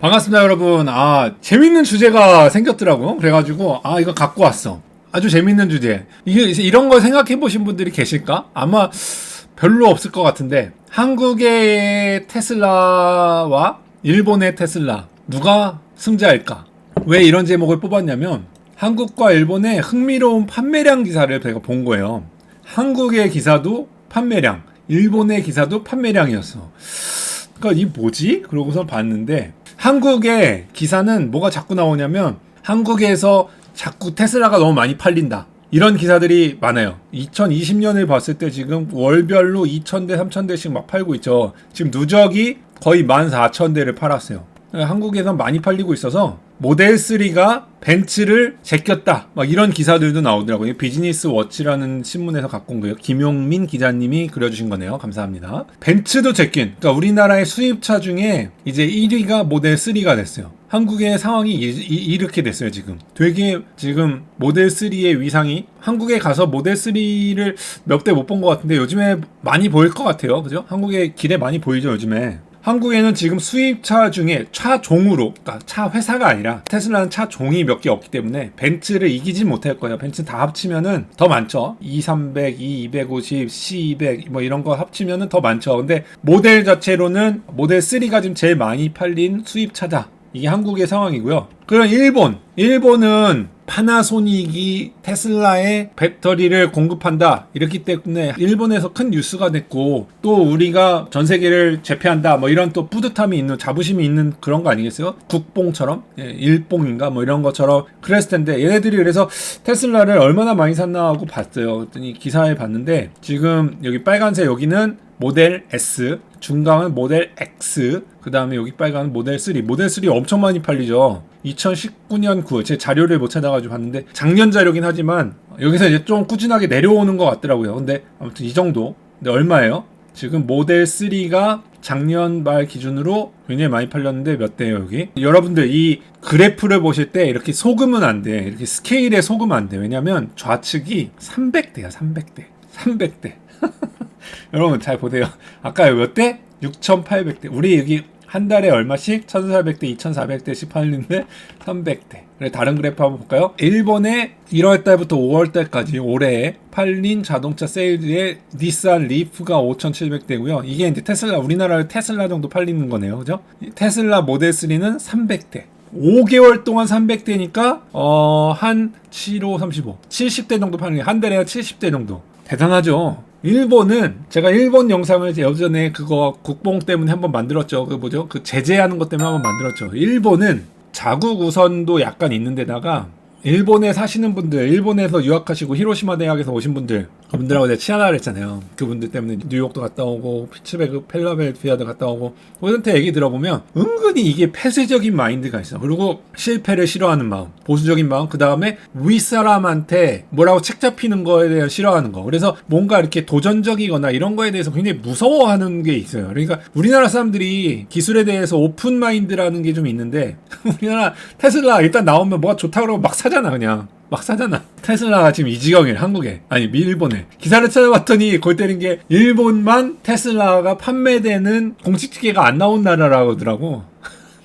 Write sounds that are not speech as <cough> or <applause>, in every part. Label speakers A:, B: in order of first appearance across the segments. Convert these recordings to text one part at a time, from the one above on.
A: 반갑습니다, 여러분. 아, 재밌는 주제가 생겼더라고. 그래가지고, 아, 이거 갖고 왔어. 아주 재밌는 주제. 이게, 이런 거 생각해 보신 분들이 계실까? 아마 별로 없을 것 같은데, 한국의 테슬라와 일본의 테슬라, 누가 승자일까? 왜 이런 제목을 뽑았냐면, 한국과 일본의 흥미로운 판매량 기사를 제가 본 거예요. 한국의 기사도 판매량, 일본의 기사도 판매량이었어. 그러니까 이 뭐지? 그러고서 봤는데 한국의 기사는 뭐가 자꾸 나오냐면 한국에서 자꾸 테슬라가 너무 많이 팔린다. 이런 기사들이 많아요. 2020년을 봤을 때 지금 월별로 2,000대, 3,000대씩 막 팔고 있죠. 지금 누적이 거의 14,000대를 팔았어요. 한국에서 많이 팔리고 있어서 모델 3가 벤츠를 제꼈다. 막 이런 기사들도 나오더라고요. 비즈니스 워치라는 신문에서 갖고 온 거예요. 김용민 기자님이 그려주신 거네요. 감사합니다. 벤츠도 제낀. 그러니까 우리나라의 수입차 중에 이제 1위가 모델 3가 됐어요. 한국의 상황이 이, 렇게 됐어요, 지금. 되게 지금 모델 3의 위상이 한국에 가서 모델 3를 몇 대 못 본 것 같은데 요즘에 많이 보일 것 같아요. 그죠? 한국의 길에 많이 보이죠, 요즘에. 한국에는 지금 수입차 중에 차 종으로, 그러니까 차 회사가 아니라 테슬라는 차 종이 몇 개 없기 때문에 벤츠를 이기지 못할 거예요. 벤츠 다 합치면은 더 많죠. E 300, E 250, C 200 뭐 이런 거 합치면은 더 많죠. 근데 모델 자체로는 모델 3가 지금 제일 많이 팔린 수입차다. 이게 한국의 상황이고요. 그럼 일본, 일본은 파나소닉이 테슬라에 배터리를 공급한다 이렇기 때문에 일본에서 큰 뉴스가 됐고 또 우리가 전 세계를 제패한다 뭐 이런 또 뿌듯함이 있는 자부심이 있는 그런 거 아니겠어요? 국뽕처럼 예, 일뽕인가 뭐 이런 것처럼 그랬을 텐데 얘네들이 그래서 테슬라를 얼마나 많이 샀나 하고 봤어요. 그랬더니 기사에 봤는데 지금 여기 빨간색 여기는 모델 S, 중간은 모델 X, 그 다음에 여기 빨간 모델 3. 모델 3 엄청 많이 팔리죠. 2019년 9월 제 자료를 못 찾아가지고 봤는데 작년 자료긴 하지만 여기서 이제 좀 꾸준하게 내려오는 것 같더라고요. 근데 아무튼 이 정도. 근데 얼마예요? 지금 모델 3가 작년 말 기준으로 굉장히 많이 팔렸는데 몇 대예요 여기? 여러분들 이 그래프를 보실 때 이렇게 속으면 안 돼. 이렇게 스케일에 속으면 안 돼. 왜냐면 좌측이 300대야 300대. 300대. 여러분 잘 보세요. <laughs> 아까 몇 대? 6,800대. 우리 여기 한 달에 얼마씩? 1,400대, 2,400대씩 팔리는데 300대. 그래 다른 그래프 한번 볼까요? 일본의 1월 달부터 5월 달까지 올해 팔린 자동차 세일즈의 닛산 리프가 5,700대고요. 이게 이제 테슬라 우리나라 테슬라 정도 팔리는 거네요. 그죠? 테슬라 모델 3는 300대. 5개월 동안 300대니까 어 한 75, 35, 70대 정도 팔리는 한 달에 한 70대 정도. 대단하죠. 일본은 제가 일본 영상을 예전에 그거 국뽕 때문에 한번 만들었죠. 그 뭐죠? 그 제재하는 것 때문에 한번 만들었죠. 일본은 자국 우선도 약간 있는 데다가 일본에 사시는 분들, 일본에서 유학하시고 히로시마 대학에서 오신 분들, 그분들하고 내가 친하다 했잖아요. 그분들 때문에 뉴욕도 갔다 오고, 피츠베그, 펠라벨피아도 갔다 오고, 그분한테 얘기 들어보면 은근히 이게 폐쇄적인 마인드가 있어. 그리고 실패를 싫어하는 마음, 보수적인 마음, 그 다음에 윗사람한테 뭐라고 책 잡히는 거에 대한 싫어하는 거. 그래서 뭔가 이렇게 도전적이거나 이런 거에 대해서 굉장히 무서워하는 게 있어요. 그러니까 우리나라 사람들이 기술에 대해서 오픈 마인드라는 게 좀 있는데, <laughs> 우리나라 테슬라 일단 나오면 뭐가 좋다 그러고 막 사 잖아, 그냥. 막 사잖아. 테슬라가 지금 이 지경이에요, 한국에. 아니, 일본에. 기사를 찾아봤더니 골 때린 게 일본만 테슬라가 판매되는 공식 티켓가 안 나온 나라라고 하더라고.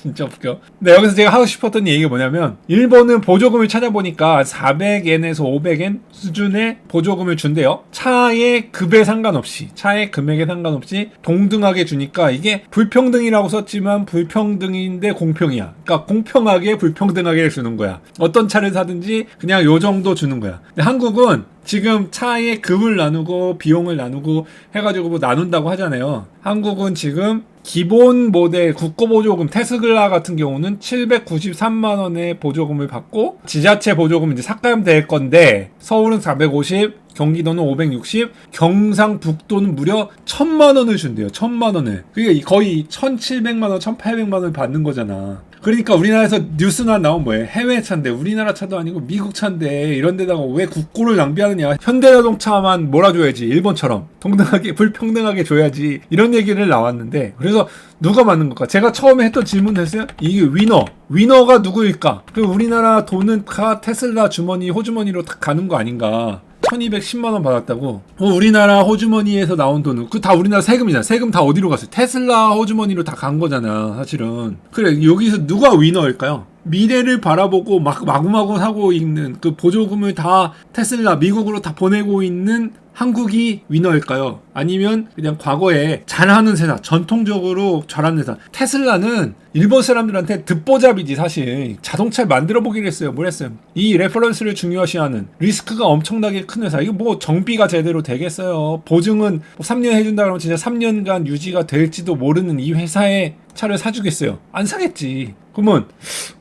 A: 진짜 웃겨. 근데 여기서 제가 하고 싶었던 얘기가 뭐냐면 일본은 보조금을 찾아보니까 400엔에서 500엔 수준의 보조금을 준대요. 차의 급에 상관없이 차의 금액에 상관없이 동등하게 주니까 이게 불평등이라고 썼지만 불평등인데 공평이야. 그러니까 공평하게 불평등하게 주는 거야. 어떤 차를 사든지 그냥 요 정도 주는 거야. 근데 한국은 지금 차의 금을 나누고 비용을 나누고 해가지고 뭐 나눈다고 하잖아요. 한국은 지금 기본 모델 국고 보조금 테스글라 같은 경우는 793만 원의 보조금을 받고 지자체 보조금 이제 삭감 될 건데 서울은 450, 경기도는 560, 경상북도는 무려 1000만 원을 준대요. 1000만 원을. 그게 거의 1700만 원, 1800만 원을 받는 거잖아. 그러니까 우리나라에서 뉴스나 나온 뭐예요? 해외 차인데 우리나라 차도 아니고 미국 차인데 이런 데다가 왜 국고를 낭비하느냐? 현대자동차만 몰아줘야지 일본처럼 동등하게 불평등하게 줘야지 이런 얘기를 나왔는데 그래서 누가 맞는 걸까? 제가 처음에 했던 질문 했어요. 이게 위너 위너가 누구일까? 그 우리나라 돈은 다 테슬라 주머니 호주머니로 다 가는 거 아닌가? 1210만 원 받았다고. 어, 우리나라 호주머니에서 나온 돈은 그 다 우리나라 세금이잖아. 세금 다 어디로 갔어요? 테슬라 호주머니로 다 간 거잖아, 사실은. 그래, 여기서 누가 위너일까요? 미래를 바라보고 막 마구마구 사고 있는 그 보조금을 다 테슬라 미국으로 다 보내고 있는 한국이 위너일까요? 아니면 그냥 과거에 잘하는 회사, 전통적으로 잘하는 회사. 테슬라는 일본 사람들한테 듣보잡이지 사실. 자동차를 만들어 보기로 했어요. 뭘 했어요? 이 레퍼런스를 중요시하는 리스크가 엄청나게 큰 회사. 이거 뭐 정비가 제대로 되겠어요. 보증은 뭐 3년 해준다 그러면 진짜 3년간 유지가 될지도 모르는 이 회사의 차를 사주겠어요. 안 사겠지. 그러면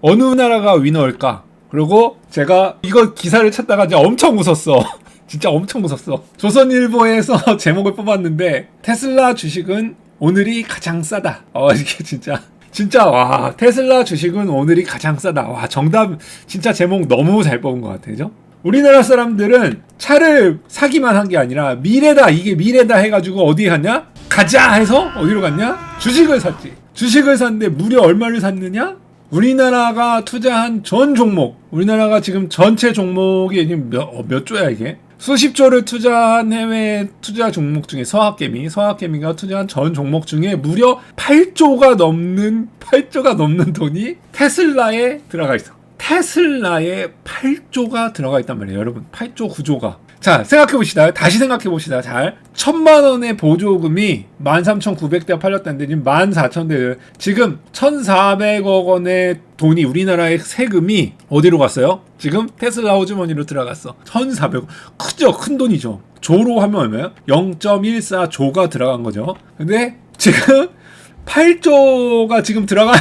A: 어느 나라가 위너일까? 그리고 제가 이거 기사를 찾다가 이제 엄청 웃었어. <laughs> 진짜 엄청 웃었어. 조선일보에서 <laughs> 제목을 뽑았는데 테슬라 주식은 오늘이 가장 싸다. 어 이게 진짜 진짜 와 테슬라 주식은 오늘이 가장 싸다. 와 정답 진짜 제목 너무 잘 뽑은 것 같아요. 우리나라 사람들은 차를 사기만 한 게 아니라 미래다 이게 미래다 해가지고 어디 갔냐? 가자 해서 어디로 갔냐? 주식을 샀지. 주식을 샀는데 무려 얼마를 샀느냐? 우리나라가 투자한 전 종목, 우리나라가 지금 전체 종목이 몇, 어, 몇 조야 이게? 수십 조를 투자한 해외 투자 종목 중에 서학개미, 서학개미가 투자한 전 종목 중에 무려 8조가 넘는 8조가 넘는 돈이 테슬라에 들어가 있어. 테슬라에 8조가 들어가 있단 말이에요, 여러분. 8조 9조가. 자, 생각해 봅시다. 다시 생각해 봅시다. 잘. 천만 원의 보조금이 13,900대 팔렸다는데 지금 14,000대. 지금 1,400억 원의 돈이 우리나라의 세금이 어디로 갔어요? 지금 테슬라 호주머니로 들어갔어. 1,400억. 크죠? 큰 돈이죠. 조로 하면 얼마예요? 0.14조가 들어간 거죠. 근데 지금 8조가 지금 들어간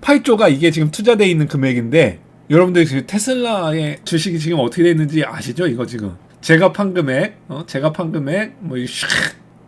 A: 8조가 이게 지금 투자돼 있는 금액인데 여러분들 지금 테슬라의 주식이 지금 어떻게 돼 있는지 아시죠? 이거 지금 제가 판 금액, 어? 제가 판 금액 뭐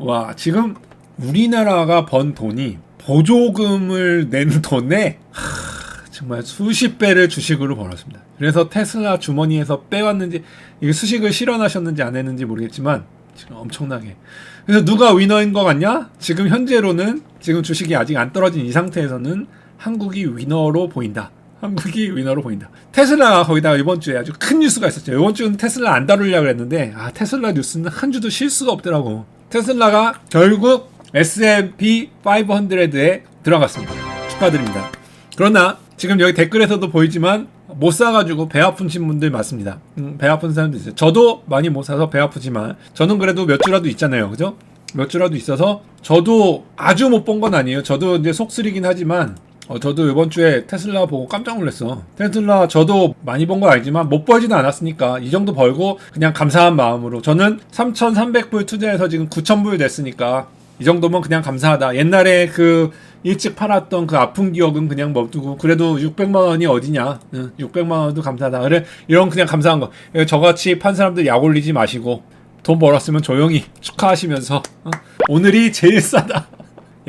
A: 와 지금 우리나라가 번 돈이 보조금을 낸 돈에 하, 정말 수십 배를 주식으로 벌었습니다. 그래서 테슬라 주머니에서 빼왔는지 이게 수식을 실현하셨는지 안 했는지 모르겠지만 지금 엄청나게. 그래서 누가 위너인 것 같냐? 지금 현재로는 지금 주식이 아직 안 떨어진 이 상태에서는 한국이 위너로 보인다. 한국이 위너로 보인다. 테슬라가 거기다가 이번 주에 아주 큰 뉴스가 있었죠. 이번 주는 테슬라 안 다루려고 했는데 아 테슬라 뉴스는 한 주도 쉴 수가 없더라고. 테슬라가 결국 S&P 500에 들어갔습니다. 축하드립니다. 그러나 지금 여기 댓글에서도 보이지만 못 사가지고 배 아프신 분들 많습니다. 음, 배 아픈 사람도 있어요. 저도 많이 못 사서 배 아프지만 저는 그래도 몇 주라도 있잖아요. 그죠? 몇 주라도 있어서 저도 아주 못 본 건 아니에요. 저도 이제 속쓰리긴 하지만 어, 저도 이번 주에 테슬라 보고 깜짝 놀랐어. 테슬라 저도 많이 본 건 알지만 못 벌지는 않았으니까 이 정도 벌고 그냥 감사한 마음으로 저는 3,300불 투자해서 지금 9,000불 됐으니까 이 정도면 그냥 감사하다. 옛날에 그 일찍 팔았던 그 아픈 기억은 그냥 멈두고 그래도 600만 원이 어디냐? 응, 600만 원도 감사하다. 그래 이런 그냥 감사한 거. 저같이 판 사람들 약 올리지 마시고 돈 벌었으면 조용히 축하하시면서 어? 오늘이 제일 싸다.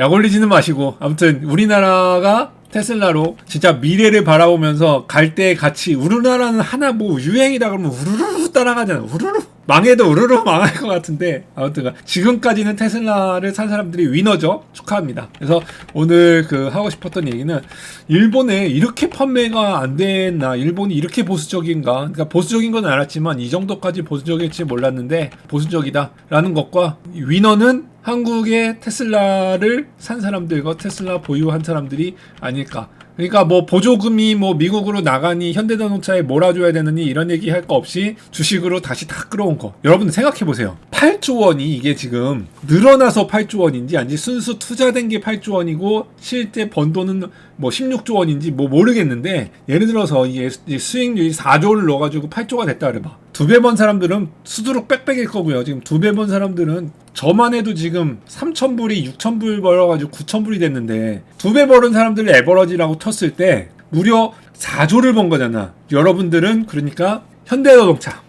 A: 약 올리지는 마시고 아무튼 우리나라가 테슬라로 진짜 미래를 바라보면서 갈 때 같이 우리나라는 하나 뭐 유행이다 그러면 우르르 따라가잖아 우르르 망해도 우르르 <laughs> 망할 것 같은데 아무튼 지금까지는 테슬라를 산 사람들이 위너죠. 축하합니다. 그래서 오늘 그 하고 싶었던 얘기는 일본에 이렇게 판매가 안 됐나 일본이 이렇게 보수적인가? 그러니까 보수적인 건 알았지만 이 정도까지 보수적일지 몰랐는데 보수적이다 라는 것과 위너는 한국의 테슬라를 산 사람들과 테슬라 보유한 사람들이 아닐까 그러니까 뭐 보조금이 뭐 미국으로 나가니 현대자동차에 몰아줘야 되느니 이런 얘기 할 거 없이 주식으로 다시 다 끌어온 거. 여러분 생각해 보세요. 8조 원이 이게 지금 늘어나서 8조 원인지 아닌지 순수 투자된 게 8조 원이고 실제 번 돈은 뭐 16조 원인지 뭐 모르겠는데 예를 들어서 이게 수익률이 4조를 넣어가지고 8조가 됐다 그래봐. 두 배 번 사람들은 수두룩 빽빽일 거고요. 지금 두 배 번 사람들은 저만 해도 지금 3,000불이 6,000불 벌어가지고 9,000불이 됐는데 두 배 벌은 사람들을 에버러지라고 쳤을 때 무려 4조를 번 거잖아. 여러분들은 그러니까 현대자동차.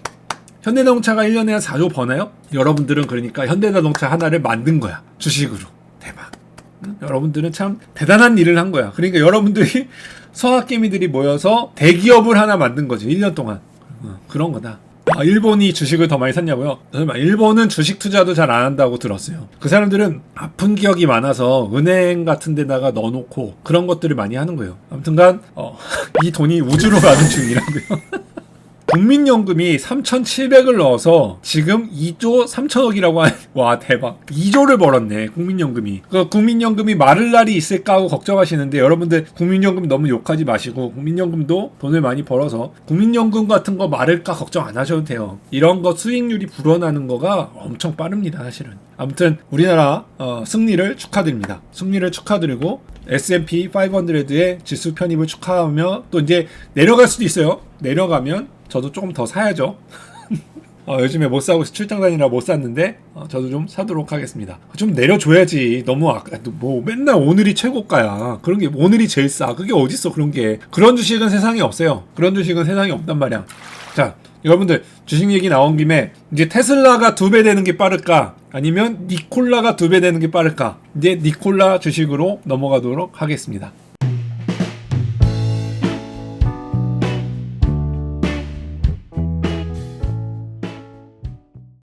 A: 현대자동차가 1년에 한 4조 버나요? 여러분들은 그러니까 현대자동차 하나를 만든 거야. 주식으로. 여러분들은 참 대단한 일을 한 거야. 그러니까 여러분들이 <laughs> 성악개미들이 모여서 대기업을 하나 만든 거지. 1년 동안. 어, 그런 거다. 아, 일본이 주식을 더 많이 샀냐고요? 일본은 주식 투자도 잘 안 한다고 들었어요. 그 사람들은 아픈 기억이 많아서 은행 같은 데다가 넣어놓고 그런 것들을 많이 하는 거예요. 아무튼간 어, <laughs> 이 돈이 우주로 가는 중이라고요. <laughs> 국민연금이 3,700을 넣어서 지금 2조 3천억이라고 하는 <laughs> 와 대박. 2조를 벌었네 국민연금이. 그 국민연금이 마를 날이 있을까 하고 걱정하시는데 여러분들 국민연금 너무 욕하지 마시고 국민연금도 돈을 많이 벌어서 국민연금 같은 거 마를까 걱정 안 하셔도 돼요. 이런 거 수익률이 불어나는 거가 엄청 빠릅니다 사실은. 아무튼 우리나라 어, 승리를 축하드립니다. 승리를 축하드리고 S&P 500의 지수 편입을 축하하며 또 이제 내려갈 수도 있어요. 내려가면 저도 조금 더 사야죠. <laughs> 어, 요즘에 못 사고 출장 다니라 못 샀는데 어, 저도 좀 사도록 하겠습니다. 좀 내려줘야지. 너무 아까 뭐 맨날 오늘이 최고가야. 그런 게 오늘이 제일 싸. 그게 어딨어 그런 게. 그런 주식은 세상에 없어요. 그런 주식은 세상에 없단 말이야. 자 여러분들 주식 얘기 나온 김에 이제 테슬라가 두 배 되는 게 빠를까? 아니면 니콜라가 두 배 되는 게 빠를까? 이제 니콜라 주식으로 넘어가도록 하겠습니다.